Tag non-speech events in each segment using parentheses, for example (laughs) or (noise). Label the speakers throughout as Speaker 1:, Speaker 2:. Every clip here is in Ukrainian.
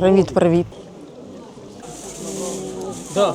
Speaker 1: Привіт, привіт.
Speaker 2: Да.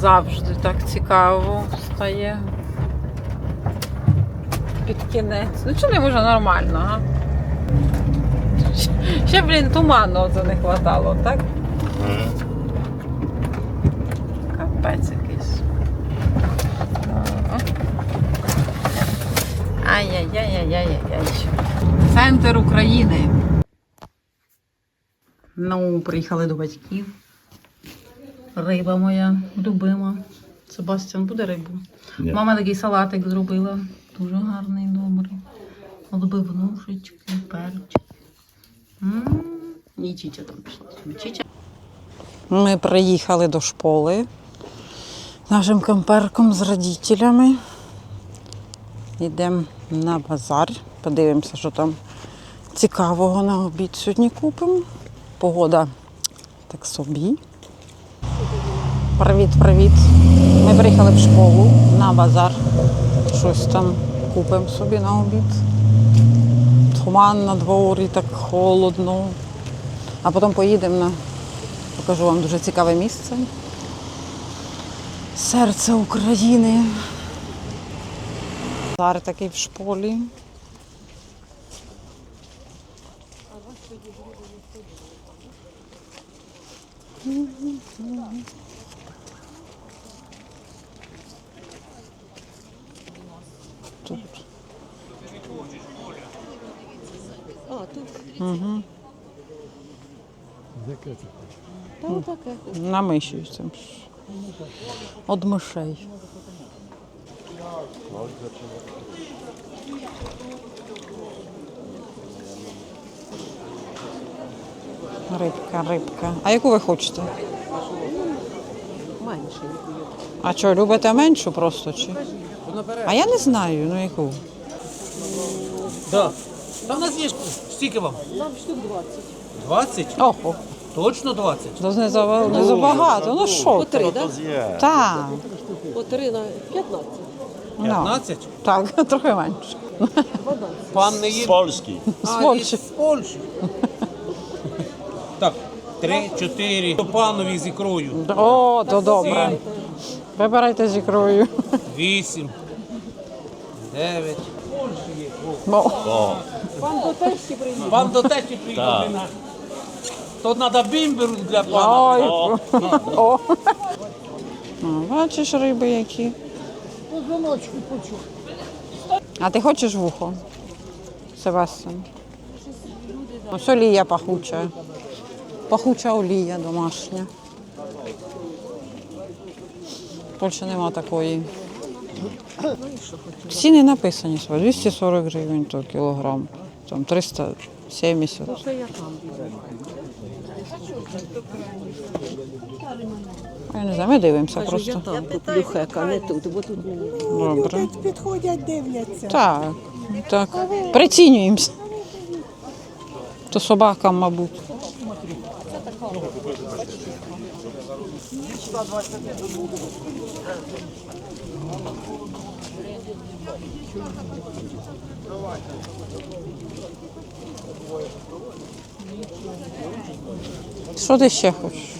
Speaker 1: Завжди так цікаво стає. Під кінець. Ну чому не може нормально, а? Ще- блін, туману це не хватало, так? Капець якийсь. Ага. Ай-яй-яй-яй-яй-яй. Центр України. Ну, приїхали до батьків. Риба моя любима. Себастьян буде рибу.
Speaker 3: Ні.
Speaker 1: Мама такий салатик зробила. Дуже гарний, добрий. Отбивнушечки, перчик. І чіча там пішла. Чіча. Ми приїхали до школи нашим камперком з родителями. Йдемо на базар. Подивимося, що там цікавого на обід сьогодні купимо. Погода так собі. Привіт, привіт. Ми приїхали в школу на базар. Щось там купимо собі на обід. Туман на дворі, так холодно. А потім поїдемо на покажу вам дуже цікаве місце. Серце України. Базар такий в школі. George. O, tu. Mhm. To takie. Na myśli jestem. Od myszej. Рибка, рибка. А яку ви хочете?
Speaker 2: Менше.
Speaker 1: А що, любите меншу просто чи? А я не знаю, ну яку.
Speaker 2: Да. Там на знижку. Скільки вам?
Speaker 4: Нам штук 20.
Speaker 2: 20?
Speaker 1: Ого,
Speaker 2: Точно 20?
Speaker 1: то не, за, не забагато. Ну що?
Speaker 4: По
Speaker 1: ти?
Speaker 4: 3, так?
Speaker 1: Так.
Speaker 4: По 3 на 15.
Speaker 1: Ну,
Speaker 2: 15?
Speaker 1: так, трохи менше.
Speaker 2: Пан не є.
Speaker 3: Польський.
Speaker 1: З
Speaker 2: А,
Speaker 1: Польщі.
Speaker 2: із Польщі. Так, 3, 4. Панові з ікрою.
Speaker 1: О, то добре. Вибирайте з ікрою.
Speaker 2: 8. 9.
Speaker 1: Бо-
Speaker 4: Пан до тещі приїхав.
Speaker 2: Пан до течі приїхав.
Speaker 3: Так.
Speaker 2: блін, а. То треба бімберу для пана.
Speaker 1: Ой.
Speaker 3: О,
Speaker 1: О. О, Бачиш риби які. А ти хочеш вухо? Себастьян? Ось олія пахуча. Пахуча олія домашня. В Польщі нема такої. Ціни написані свої. 240 гривень то кілограм. Там 370. Я не знаю, ми дивимося просто.
Speaker 4: там куплю хека, не тут, бо тут
Speaker 1: Добре.
Speaker 5: Підходять, дивляться.
Speaker 1: Так, так. Прицінюємося. То собакам, мабуть. Що ти ще хочеш?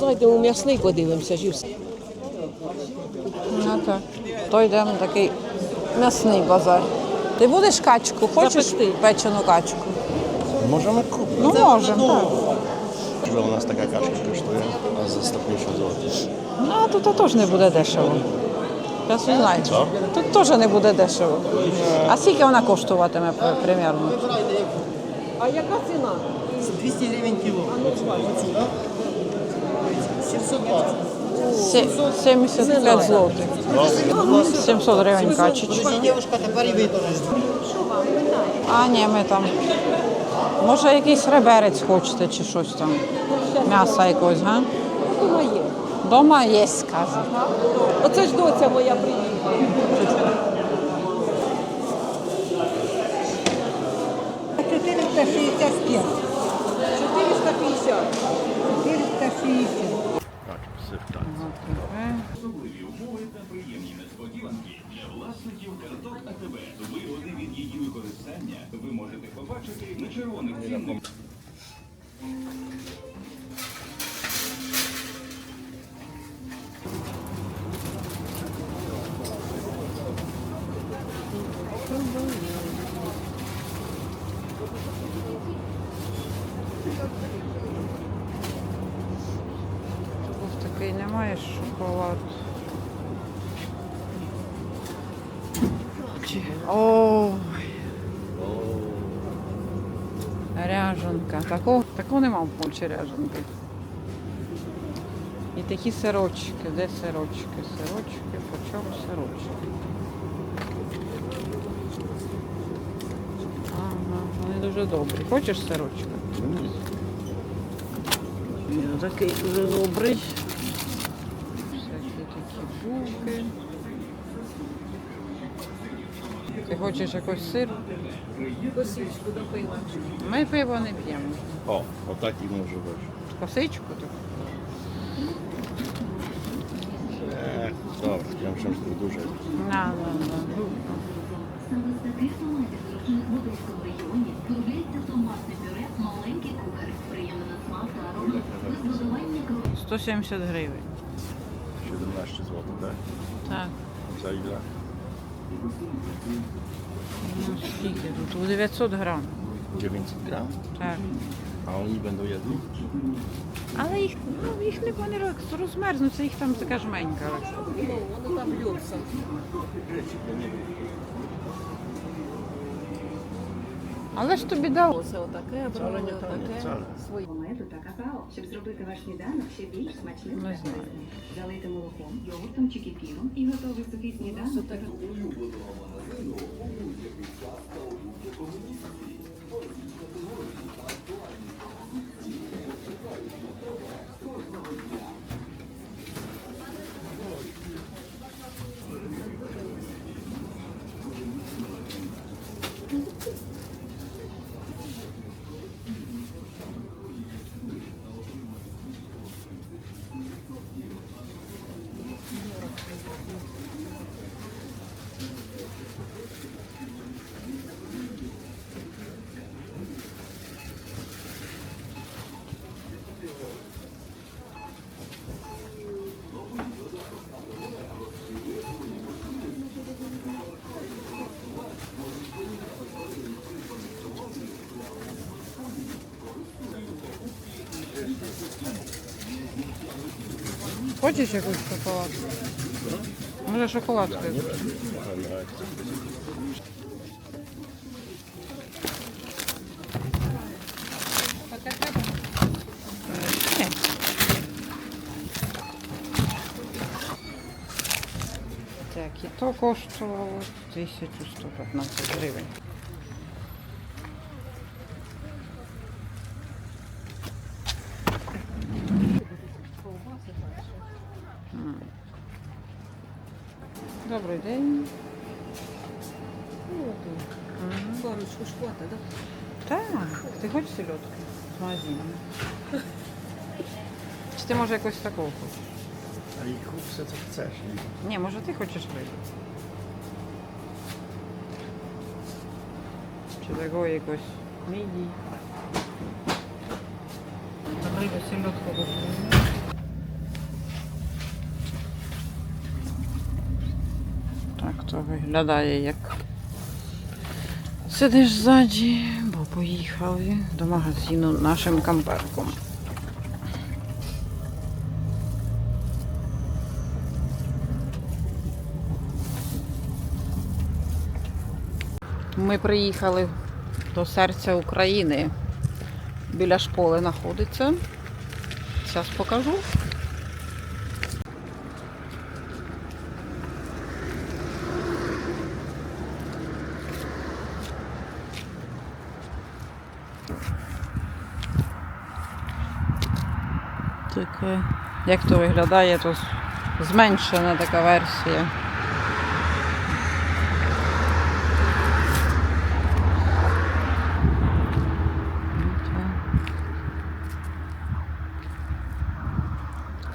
Speaker 4: зайдемо у м'ясний, подивимося ж і все.
Speaker 1: Ну так. То йдемо на такий м'ясний базар. Ти будеш качку? Хочеш
Speaker 4: Запекти.
Speaker 1: печену качку?
Speaker 3: Можемо купити.
Speaker 1: Ну, можемо, так.
Speaker 3: Вже у нас така кашка коштує, а за 150 злотих.
Speaker 1: Ну, а тут теж не буде дешево. Я знаю.
Speaker 3: Так?
Speaker 1: Тут теж не буде дешево. А скільки вона коштуватиме при- примерно?
Speaker 4: А яка ціна?
Speaker 5: 200 гривень кіло. Оцю, да? 720.
Speaker 1: 75 злотих. 700 гривень
Speaker 5: теж.
Speaker 1: А, ні, ми там. Може, якийсь реберець хочете чи щось там. М'яса якогось, га?
Speaker 4: Дома є.
Speaker 1: Дома є, скаже.
Speaker 4: Оце ж доця моя приїхала.
Speaker 5: Чотириста шістдесят п'ять.
Speaker 4: 450.
Speaker 5: 460.
Speaker 3: Так, сир так.
Speaker 6: Особливі умови та приємні несподіванки для власників карток АТБ. Вигоди від її використання. ви можете побачити на червоних.
Speaker 1: Був такий немає шоколад. Чи- Ой. Ряжанка. Такого, такого нема в Польщі ряжанки. І такі сирочки. Де сирочки? Сирочки, по чому сирочки? Ага, вони дуже добрі. Хочеш сирочка? Він такий дуже добрий. Ти хочеш якось сир?
Speaker 4: Косичку до пива.
Speaker 1: Ми пиво не п'ємо.
Speaker 3: О, отак і може бути.
Speaker 1: Косичку так.
Speaker 3: Е, добре, я вже ж дуже.
Speaker 1: На, на, на.
Speaker 7: Крові.
Speaker 1: 170 гривень.
Speaker 3: 17 злотих, так?
Speaker 1: Так.
Speaker 3: Це ігра.
Speaker 1: Ну, скільки тут? У 900 грам.
Speaker 3: 900 грам?
Speaker 1: Так.
Speaker 3: А вони будуть jedli?
Speaker 1: Але їх, ну, їх не вони роз- розмерзнуться, їх там така жменька.
Speaker 4: Ну, воно там льється.
Speaker 1: Але ж тобі дав.
Speaker 4: Оце отаке, брали, отаке. Свої.
Speaker 8: Меду та какао, щоб зробити ваш сніданок ще більш смачним
Speaker 1: Не
Speaker 8: та корисним. Залийте молоком, йогуртом чи кефіром і готовий сухий сніданок. Це так. Улюбленого магазину у будь-який час та
Speaker 1: Хочеш якусь шоколадку? Може шоколадку? Так, і то коштувало 1115 гривень. Добрий день.
Speaker 4: Парочку ж хватить, так?
Speaker 1: Так, ти хочеш сельодки з магазину? (laughs) Чи ти може якось такого хочеш?
Speaker 3: A i kup se co chcesz. nie?
Speaker 1: Ні, може ти хочеш рибу? Чи такого якось мідій? Там риба сельодка купує. Так то виглядає як. Сидиш ззаді, бо поїхали до магазину нашим камперком. Ми приїхали до серця України. Біля школи знаходиться. Зараз покажу. Таке. Як то виглядає, то зменшена така версія.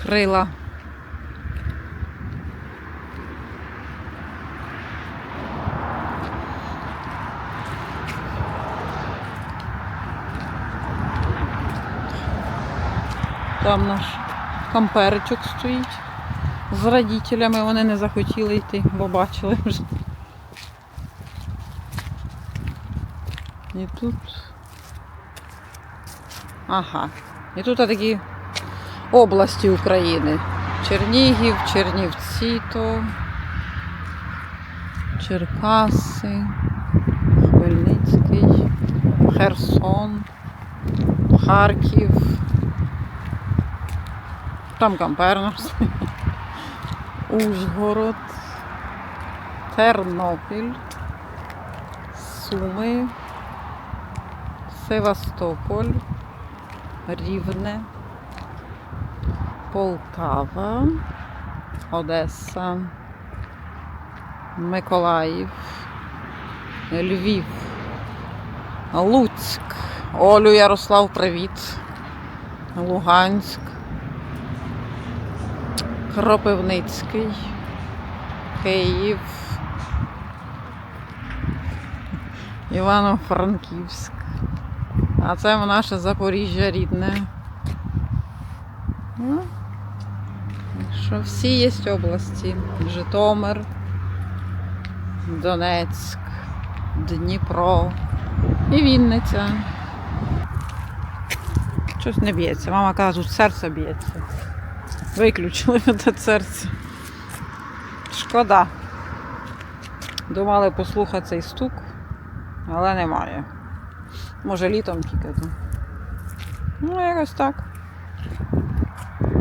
Speaker 1: Крила. Там наш камперичок стоїть з родителями. Вони не захотіли йти, бо бачили вже. І тут. Ага. І тут такі області України. Чернігів, Чернівці то, Черкаси, Хмельницький, Херсон, Харків. Там Кампернос, Ужгород, Тернопіль, Суми, Севастополь, Рівне, Полтава, Одеса, Миколаїв, Львів, Луцьк, Олю Ярослав, привіт, Луганськ, Кропивницький, Київ, Івано-Франківськ. А це наше Запоріжжя рідне. Ну, що всі є області. Житомир, Донецьк, Дніпро і Вінниця. Щось не б'ється. Мама каже, тут серце б'ється. Виключили (laughs) це серце. Шкода. Думали послухати цей стук, але немає. Може літом тільки то. Ну, якось так.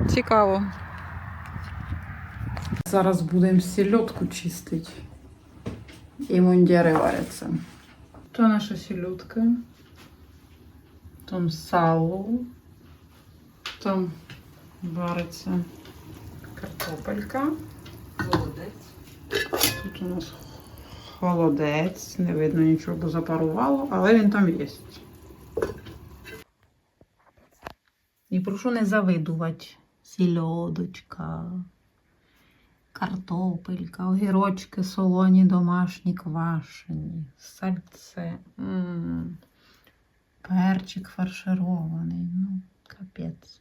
Speaker 1: Цікаво. Зараз будемо сільотку чистити. І мундіри варяться. То наша сільотка. Там сало. Там вариться картопелька.
Speaker 4: Молодець.
Speaker 1: Тут у нас холодець. Не видно нічого, бо запарувало, але він там є. І прошу не завидувати. Сільодочка, картопелька, огірочки солоні, домашні, квашені, сальце, м перчик фарширований. Ну, капець.